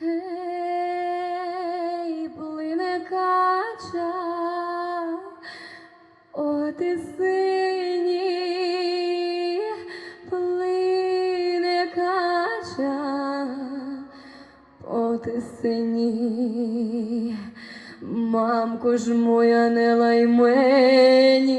Гей, плине кача, от і сині, плине кача, от і сині. Мамко ж моя не лай мені,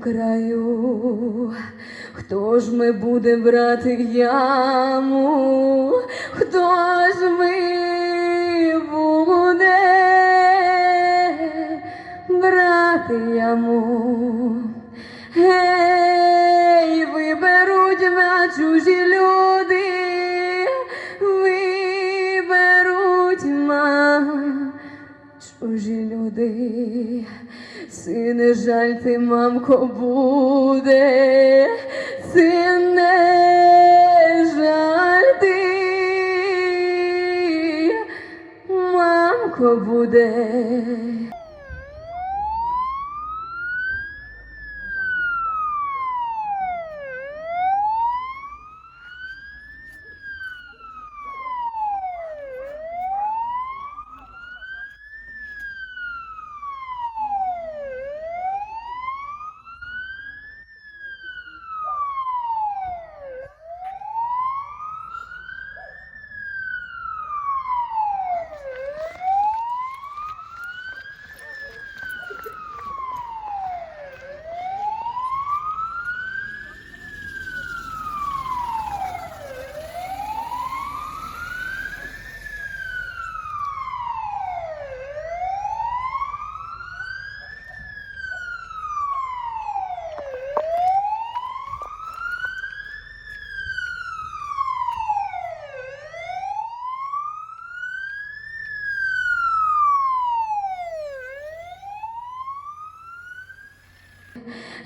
краю. Хто ж ми буде брати яму? Хто ж ми буде брати яму? Гей, виберуть мене чужі люди, виберуть ма чужі люди, сине жаль ти, мамко, буде, сине жаль ти, мамко буде.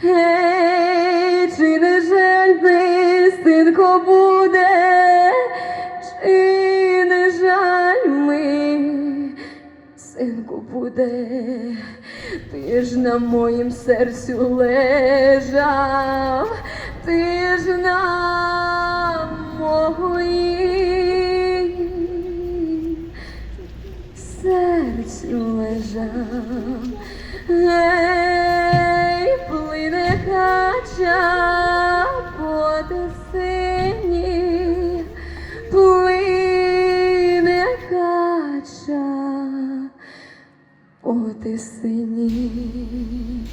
Гей, чи не жаль ти, синко, буде, чи не жаль ми, синку буде, ти ж на моїм серцю лежав, ти ж на моїм серцю лежав. Гей, сині.